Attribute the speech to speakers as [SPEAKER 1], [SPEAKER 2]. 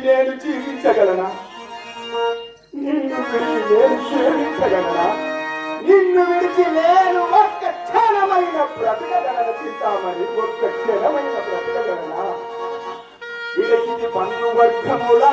[SPEAKER 1] నేను జీవించగలనా? నిన్ను విడిచి నేను సేవించగలనా నిన్ను విడిచి నేను ఒక్క క్షణమైన బ్రతకగలన చింతామణి ఒక్క క్షణమైన బ్రతకగలనా? విడిచి బంధువర్గములా